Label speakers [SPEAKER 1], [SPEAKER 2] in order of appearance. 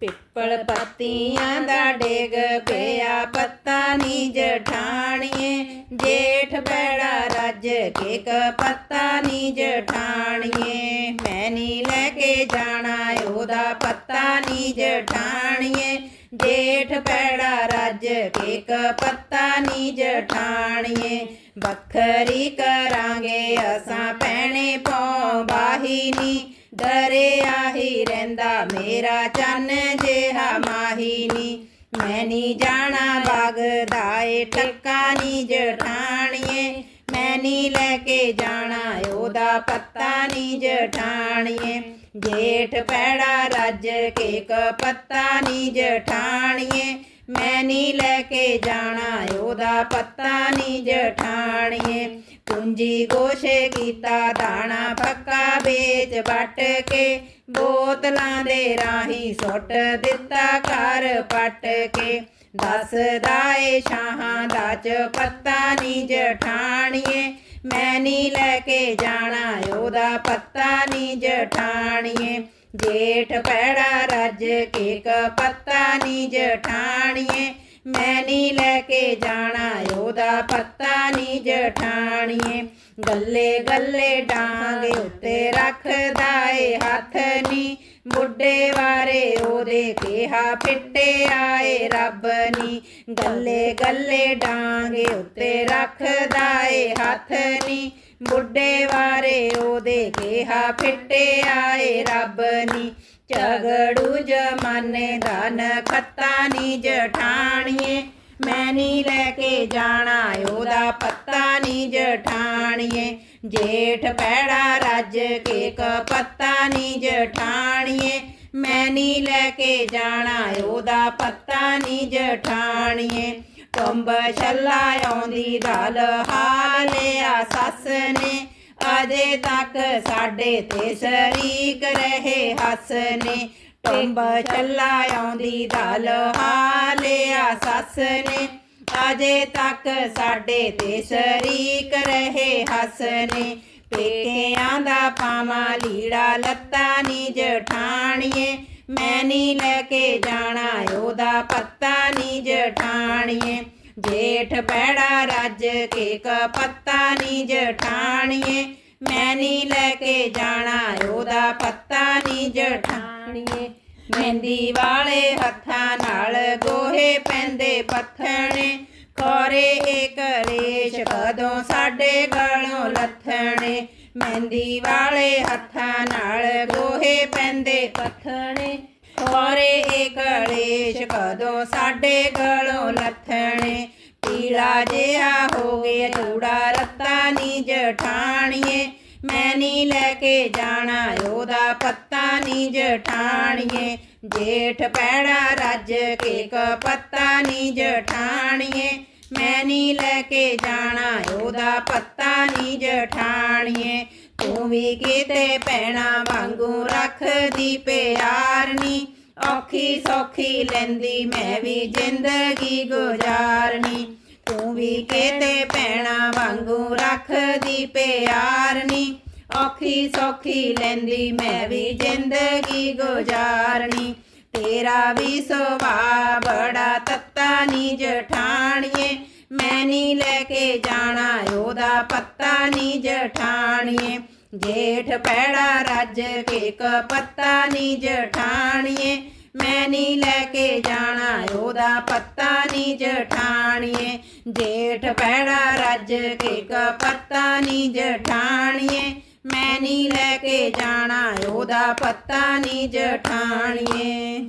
[SPEAKER 1] ਪਿੱਪਲ ਪੱਤੀਆਂ ਦਾ ਡੇਗ ਪਿਆ, ਪੱਤਾ ਨੀ ਜਠਾਣੀਏ। ਜੇਠ ਬੈੜਾ ਰੱਜ ਕੇ ਕ ਪੱਤਾ ਨੀ ਜਠਾਣੀਏ। ਮੈਂ ਨੀ ਲੈ ਕੇ ਜਾਣਾ, ਉਹਦਾ ਪੱਤਾ ਨੀ ਜਠਾਣੀਏ। ਜੇਠ ਪੈੜਾ ਰੱਜ ਕੇ ਕ ਪੱਤਾ ਨੀ ਜਠਾਣੀਏ। ਵੱਖਰੀ ਕਰਾਂਗੇ, ਅਸਾਂ ਪੈਣੇ ਪਉ ਬਾਹੀ ਨੀ ਦਰਿਆ ਹੀ ਰਹਿੰਦਾ, ਮੇਰਾ ਚੰਨ ਜਿਹਾ ਮਾਹੀ ਨੀ ਮੈਂ ਨੀ ਜਾਣਾ ਵਗਦਾ ਏ ਟੱਕਾ ਨੀ ਜਠਾਣੀਏ। ਮੈਂ ਨੀ ਲੈ ਕੇ ਜਾਣਾ, ਉਹਦਾ ਪੱਤਾ ਨੀ ਜਠਾਣੀਏ। ਜੇਠ ਪੈੜਾ ਰੱਜ ਕੇ ਕ ਪੱਤਾ ਨੀ ਜਠਾਣੀਏ। ਮੈਂ ਨੀ ਲੈ ਕੇ ਜਾਣਾ, ਉਹਦਾ ਪੱਤਾ ਨੀ ਜਠਾਣੀਏ। ਕੁੰਜੀ ਗੋਸ਼ੇ ਕੀਤਾ, ਦਾਣਾ ਪੱਕਾ ਵੇਚ ਵੱਟ ਕੇ ਬੋਤਲਾਂ ਦੇ ਰਾਹੀਂ ਸੁੱਟ ਦਿੱਤਾ ਘਰ ਪੱਟ ਕੇ। ਦੱਸਦਾ ਏ ਸ਼ਾਹਾਂ ਦਾ ਚ ਪੱਤਾ ਨੀ ਜਠਾਣੀਏ, ਮੈਂ ਨੀ ਲੈ ਕੇ ਜਾਣਾ, ਉਹਦਾ ਪੱਤਾ ਨੀ ਜਠਾਣੀਏ। ਜੇਠ ਪੈੜਾ ਰੱਜ ਕੇ ਕ ਪੱਤਾ ਨੀ ਜਠਾਣੀਏ, ਮੈਂ ਨੀ ਲੈ ਕੇ ਜਾਣਾ, ਉਹਦਾ ਪੱਤਾ ਨੀ ਜਠਾਣੀਏ। ਗੱਲੇ ਗੱਲੇ ਡਾਂਗ ਉੱਤੇ ਰੱਖਦਾ ਏ, ਹੱਥ ਨੀ। ਬੁੱਢੇ ਵਾਰੇ ਉਹਦੇ ਕਿਹਾ ਫਿੱਟੇ ਆਏ, ਰੱਬ ਨੀ। ਗੱਲੇ ਗੱਲੇ ਡਾਂਗ ਉੱਤੇ ਰੱਖਦਾ ਏ, ਹੱਥ ਨੀ। ਬੁੱਢੇ ਵਾਰੇ ਉਹਦੇ ਕਿਹਾ ਫਿੱਟੇ ਆਏ, ਰੱਬ ਨੀ। ਝਗੜੂ ਜਮਾਨੇ ਦਾ ਨਖੱਤਾ ਨੀ ਜਠਾਣੀਏ। ਮੈਂ ਨੀ ਲੈ ਕੇ ਜਾਣਾ, ਉਹਦਾ ਪੱਤਾ ਨੀ ਜਠਾਣੀਏ, ਜੇਠ ਪੈੜਾ ਰੱਜ ਕੇ ਕ ਨੀ ਜਠਾਣੀਏ। ਮੈਂ ਨੀ ਲੈ ਕੇ ਜਾਣਾ, ਉਹਦਾ ਪੱਤਾ ਨੀ ਜਠਾਣੀਏ। ਟੰਬ ਛੱਲਾ ਆਉਂਦੀ, ਦਲ ਹਾਲਿਆ ਸੱਸ ਨੇ। ਅਜੇ ਤੱਕ ਸਾਡੇ ਤੇ ਸ਼ਰੀਕ ਰਹੇ ਹੱਸ ਨੇ। ਟੰਬ ਛੱਲਾ ਆਉਂਦੀ, ਦਲ ਹਾਲਿਆ ਸੱਸ ਨੇ। ਅਜੇ ਤੱਕ ਸਾਡੇ ਤੇ ਸ਼ਰੀਕ ਰਹੇ ਹੱਸ ਪੇਕਿਆਂ ਦਾ ਪਾਵਾਂ ਲੀੜਾ ਲੱਤਾ ਨੀ ਜਠਾਣੀਏ ਮੈਂ ਨੀ ਲੈ ਕੇ ਜਾਣਾ, ਉਹਦਾ ਪੱਤਾ ਨੀ ਜਠਾਣੀਏ ਜੇਠ ਪੈੜਾ ਰੱਜ ਕੇ ਕ ਪੱਤਾ ਨੀ ਜਠਾਣੀਏ ਮੈਂ ਨੀ ਲੈ ਕੇ ਜਾਣਾ, ਉਹਦਾ ਪੱਤਾ ਨੀ ਜਠਾਣੀਏ ਮਹਿੰਦੀ ਵਾਲੇ ਹੱਥਾਂ ਨਾਲ ਗੋਹੇ ਪੈਂਦੇ ਪੱਥਣੇ ਖੋਰੇ ਏ ਕਲੇਸ਼ ਕਦੋਂ ਸਾਡੇ ਗਲੋਂ ਲੱਥਣੇ? ਮਹਿੰਦੀ ਵਾਲੇ ਹੱਥਾਂ ਨਾਲ ਗੋਹੇ ਪੈਂਦੇ ਪੱਥਣੇ। ਖੋਰੇ ਏ ਕਲੇਸ਼ ਕਦੋਂ ਸਾਡੇ ਗਲੋਂ ਲੱਥਣੇ? ਪੀਲਾ ਜਿਹਾ ਹੋ ਗਿਆ, ਚੂੜਾ ਰੱਤਾ ਨੀ ਜਠਾਣੀਏ ਮੈਂ ਨੀ ਲੈ ਕੇ ਜਾਣਾ, ਉਹਦਾ ਪੱਤਾ ਨੀ ਜਠਾਣੀਏ ਜੇਠ ਪੈੜਾ ਰੱਜ ਕੇ ਕ ਪੱਤਾ ਜਠਾਣੀਏ ਮੈਂ ਨੀ ਲੈ ਕੇ ਜਾਣਾ, ਉਹਦਾ ਪੱਤਾ ਨੀ ਜਠਾਣੀਏ ਤੂੰ ਵੀ ਕਿਤੇ ਪੈਣਾ ਵਾਂਗੂ ਰੱਖਦੀ ਪਿਆਰਨੀ। ਔਖੀ ਸੌਖੀ ਲੈਂਦੀ, ਮੈਂ ਵੀ ਜ਼ਿੰਦਗੀ ਗੁਜ਼ਾਰਨੀ। ਵੀ ਕਿਤੇ ਪੈਣਾ ਵਾਂਗੂ ਰੱਖਦੀ ਪਿਆਰਨੀ ਔਖੀ ਸੌਖੀ ਲੈਂਦੀ ਮੈਂ ਵੀ ਜ਼ਿੰਦਗੀ ਗੁਜ਼ਾਰਨੀ। ਤੇਰਾ ਵੀ ਸੁਭਾਅ ਬੜਾ ਤੱਤਾ ਨੀ ਜਠਾਣੀਏ। ਮੈਂ ਨੀ ਲੈ ਕੇ ਜਾਣਾ, ਉਹਦਾ ਪੱਤਾ ਨੀ ਜਠਾਣੀਏ। ਜੇਠ ਪੈੜਾ ਰੱਜ ਕੇ ਕ ਪੱਤਾ ਨੀ ਜਠਾਣੀਏ। ਮੈਂ ਨੀ ਲੈ ਕੇ ਜਾਣਾ, ਉਹਦਾ ਪੱਤਾ ਨੀ ਜਠਾਣੀਏ। ਜੇਠ ਪੈੜਾ ਰੱਜ ਕੇ ਕ ਪੱਤਾ ਨੀ ਜਠਾਣੀਏ। ਮੈਂ ਨੀ ਲੈ ਕੇ ਜਾਣਾ, ਉਹਦਾ ਪੱਤਾ ਨੀ ਜਠਾਣੀਏ।